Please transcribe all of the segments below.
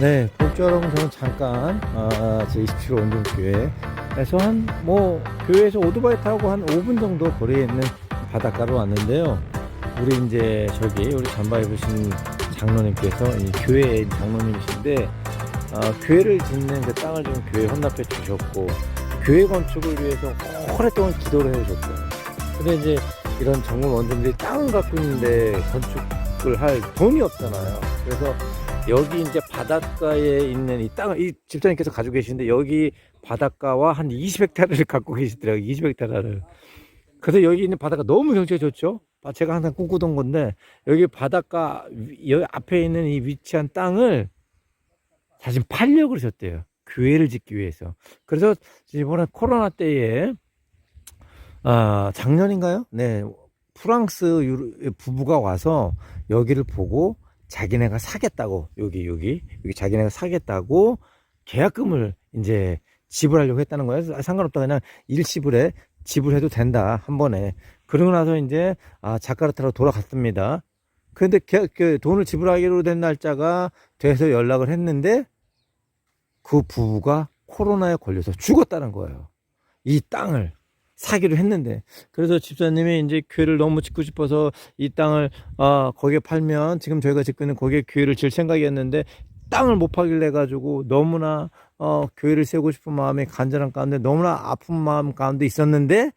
네, 저는 잠깐 아, 제 27호 원정교회에서 한 뭐 교회에서 오토바이 타고 한 5분 정도 거리에 있는 바닷가로 왔는데요. 우리 이제 저기 우리 잠바 입으신 장로님께서 이 교회의 장로님이신데 아, 교회를 짓는 그 땅을 좀 교회 헌납해 주셨고 교회 건축을 위해서 오랫동안 기도를 해오셨어요. 근데 이제 이런 전문 원정들이 땅을 갖고 있는데 건축을 할 돈이 없잖아요. 그래서 여기 이제 바닷가에 있는 이 땅을 이 집사님께서 가지고 계시는데 여기 바닷가와 한 20헥타르를 갖고 계시더라고요. 20헥타르를. 그래서 여기 있는 바닷가 너무 경치가 좋죠. 아, 제가 항상 꿈꾸던 건데 여기 바닷가 위- 여기 앞에 있는 이 위치한 땅을 사실 팔려고 그러셨대요. 교회를 짓기 위해서. 그래서 이번에 코로나 때에 아, 작년인가요? 네. 프랑스 부부가 와서 여기를 보고 자기네가 사겠다고 여기 여기 여기 자기네가 사겠다고 계약금을 이제 지불하려고 했다는 거예요. 아, 상관없다 그냥 일시불에 지불해도 된다 한 번에. 그러고 나서 이제 아 자카르타로 돌아갔습니다. 그런데 그 돈을 지불하기로 된 날짜가 돼서 연락을 했는데 그 부부가 코로나에 걸려서 죽었다는 거예요. 이 땅을 사기로 했는데 그래서 집사님이 이제 교회를 너무 짓고 싶어서 이 땅을 아 거기에 팔면 지금 저희가 짓고 있는 거기에 교회를 질 생각이었는데 땅을 못 파길래 가지고 너무나 어 교회를 세우고 싶은 마음이 간절한 가운데 너무나 아픈 마음 가운데 있었는데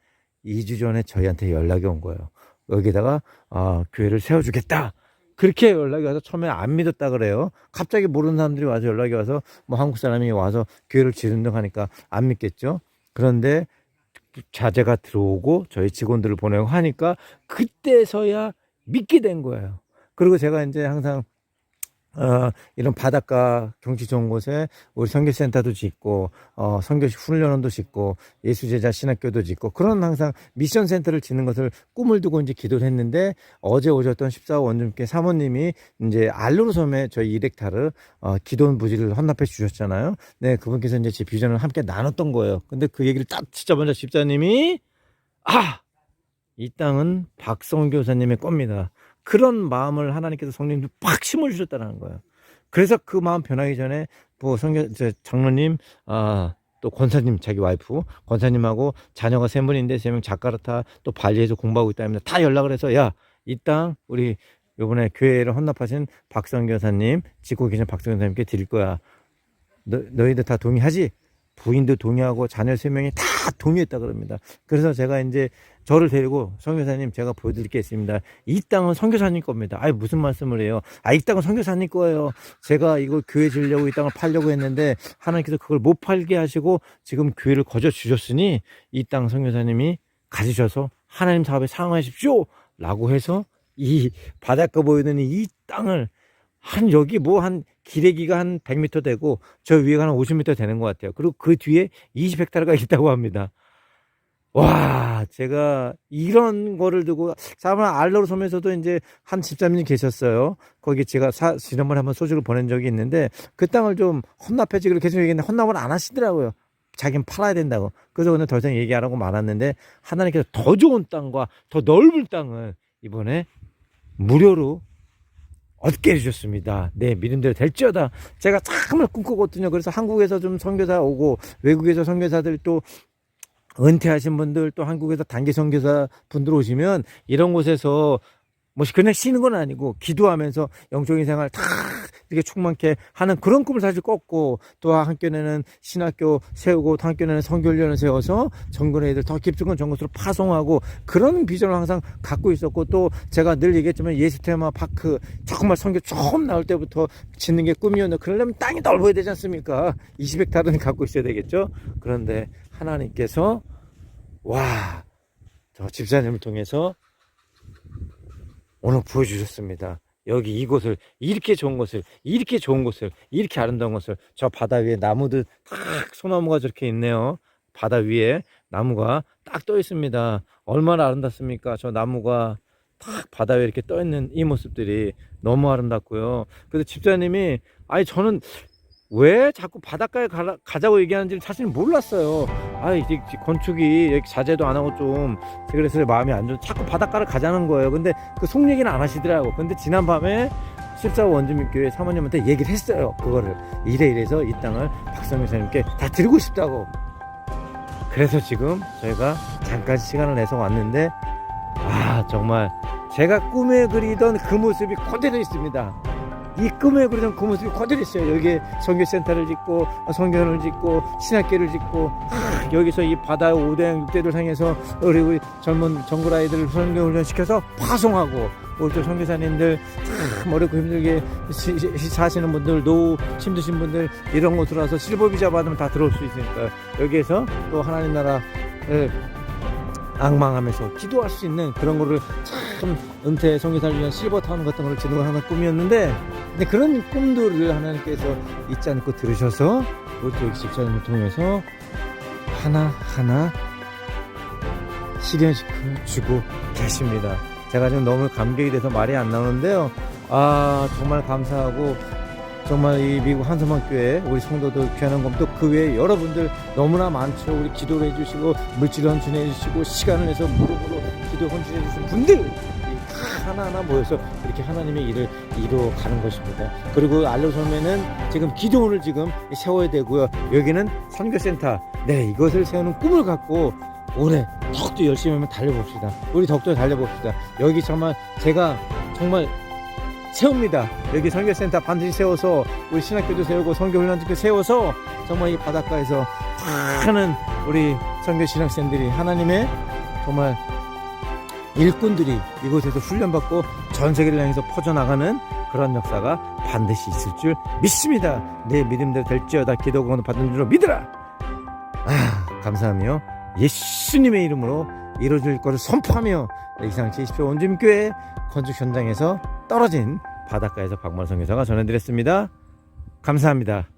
2주 전에 저희한테 연락이 온 거예요. 여기다가 아 교회를 세워주겠다. 그렇게 연락이 와서 처음에 안 믿었다 그래요. 갑자기 모르는 사람들이 와서 연락이 와서 뭐 한국 사람이 와서 교회를 지른다고 하니까 안 믿겠죠. 그런데 자재가 들어오고 저희 직원들을 보내고 하니까 그때서야 믿게 된 거예요. 그리고 제가 이제 항상 어, 이런 바닷가 경치 좋은 곳에 우리 선교센터도 짓고 어, 선교식 훈련원도 짓고 예수제자 신학교도 짓고 그런 항상 미션 센터를 짓는 것을 꿈을 두고 이제 기도를 했는데 어제 오셨던 14호 원주님께 사모님이 이제 알루르 섬에 저희 이렉타르 어, 기도원 부지를 헌납해 주셨잖아요. 네, 그분께서 이제 제 비전을 함께 나눴던 거예요. 근데 그 얘기를 딱 진짜 먼저 집사님이 아! 이 땅은 박성 교사님의 겁니다. 그런 마음을 하나님께서 성령님 팍 심어주셨다는 거예요. 그래서 그 마음 변하기 전에 뭐저 장로님 아. 또 권사님 자기 와이프 권사님하고 자녀가 세 분인데 세 명 자카르타 또 발리에서 공부하고 있다면서 다 연락을 해서 야 이 땅 우리 요번에 교회를 헌납하신 박성 교사님 짓고 계신 박성 교사님께 드릴 거야 너, 너희들 다 동의하지? 부인도 동의하고 자녀 세 명이 다 동의했다 그럽니다. 그래서 제가 이제 저를 데리고 성교사님 제가 있습니다. 이 땅은 성교사님 겁니다. 아니 무슨 말씀을 해요? 아 이 땅은 성교사님 거예요. 제가 이거 교회 지려고 이 땅을 팔려고 했는데 하나님께서 그걸 못 팔게 하시고 지금 교회를 거저 주셨으니 이땅 성교사님이 가지셔서 하나님 사업에 사용하십시오. 라고 해서 이 바닷가 보이는 이 땅을 한 여기 뭐 한 기레기가 한 100m 되고 저 위에가 한 50m 되는 것 같아요. 그리고 그 뒤에 20헥타르가 있다고 합니다. 와, 제가 이런 거를 두고 사실 알로르 섬에서도 이제 한 집사님이 계셨어요. 거기 제가 사, 지난번에 한번 소식을 보낸 적이 있는데 그 땅을 좀 헌납해지기로 계속 얘기했는데 헌납을 안 하시더라고요. 자기는 팔아야 된다고. 그래서 오늘 더 이상 얘기 안 하고 말았는데 하나님께서 더 좋은 땅과 더 넓은 땅을 이번에 무료로 얻게 해주셨습니다. 네, 믿음대로 될지어다. 제가 참을 꿈꾸거든요. 그래서 한국에서 좀 선교사 오고 외국에서 선교사들 또 은퇴하신 분들 또 한국에서 단기 선교사 분들 오시면 이런 곳에서 뭐 그냥 쉬는 건 아니고 기도하면서 영적인 생활 다 이렇게 충만케 하는 그런 꿈을 사실 꿨고 또 한켠에는 신학교 세우고 또 한켠에는 선교훈련을 세워서 전국의 애들 더 깊숙한 전국으로 파송하고 그런 비전을 항상 갖고 있었고 또 제가 늘 얘기했지만 예수 테마 파크 정말 선교 처음 나올 때부터 짓는 게 꿈이었는데 그러려면 땅이 넓어야 되지 않습니까? 200달러는 갖고 있어야 되겠죠? 그런데 하나님께서 와, 저 집사님을 통해서 오늘 보여주셨습니다. 여기 이곳을 이렇게 좋은 곳을 이렇게 좋은 곳을 이렇게 아름다운 곳을 저 바다 위에 나무들 딱 소나무가 저렇게 있네요. 바다 위에 나무가 딱 떠 있습니다. 얼마나 아름답습니까? 저 나무가 딱 바다 위에 이렇게 떠 있는 이 모습들이 너무 아름답고요. 그래서 집사님이 아니 저는 왜 자꾸 바닷가에 가, 가자고 얘기하는지를 사실 몰랐어요. 아, 이제 건축이 자재도 안 하고 좀 그래서 마음이 안 좋. 자꾸 바닷가를 가자는 거예요. 근데 그 속 얘기는 안 하시더라고. 근데 지난 밤에 14 원주민교회 사모님한테 얘기를 했어요. 그거를 이래 이래서 이 땅을 박성민 사님께 다 드리고 싶다고. 그래서 지금 저희가 잠깐 시간을 내서 왔는데 아 정말 제가 꿈에 그리던 그 모습이 그대로 있습니다. 이 꿈에 그리던 그 모습이 그대로 있어요. 여기에 성교센터를 짓고 성견을 짓고 신학교를 짓고 하, 여기서 이 바다 5대양 6대를 향해서 우리 젊은 정글 아이들을 성교훈련 시켜서 파송하고 우리 또 선교사님들 참 어렵고 힘들게 시- 시- 사시는 분들 노후 힘드신 분들 이런 곳 들어와서 실버 비자 받으면 다 들어올 수 있으니까 여기에서 또 하나님 나라를 악망하면서 기도할 수 있는 그런 거를 참 은퇴 성교사를 위한 실버 타운 같은 지는 건 하나 꿈이었는데 근데 그런 꿈들을 하나님께서 잊지 않고 들으셔서 또 집사님을 통해서 하나하나 실현시켜 주고 계십니다. 제가 지금 너무 감격이 돼서 말이 안 나오는데요. 아, 정말 감사하고 정말 이 미국 한섬학교에 우리 성도들 귀하는 검도 그 외에 여러분들 너무나 많죠. 우리 기도를 해주시고 물질 헌신해 주시고 시간을 내서 무릎으로 기도 헌신해 주신 분들 다 하나하나 모여서 이렇게 하나님의 일을 이루어가는 것입니다. 그리고 알로섬에는 지금 기도원을 지금 세워야 되고요. 여기는 선교센터. 네, 이것을 세우는 꿈을 갖고 올해 더욱더 열심히 한번 달려봅시다. 우리 더욱더 달려봅시다. 여기 정말 제가 정말 세웁니다. 여기 선교센터 반드시 세워서 우리 신학교도 세우고 선교훈련도 세워서 정말 이 바닷가에서 많은 우리 선교 신학생들이 하나님의 정말 일꾼들이 이곳에서 훈련받고 전 세계를 향해서 퍼져나가는 그런 역사가 반드시 있을 줄 믿습니다. 내 믿음대로 될지어다 기도가 받은 줄로 믿으라. 아 감사하며 예수님의 이름으로 이루어질 것을 선포하며 이상 제20초 원주민교회 건축 현장에서 떨어진 바닷가에서 박만성 교사가 전해드렸습니다. 감사합니다.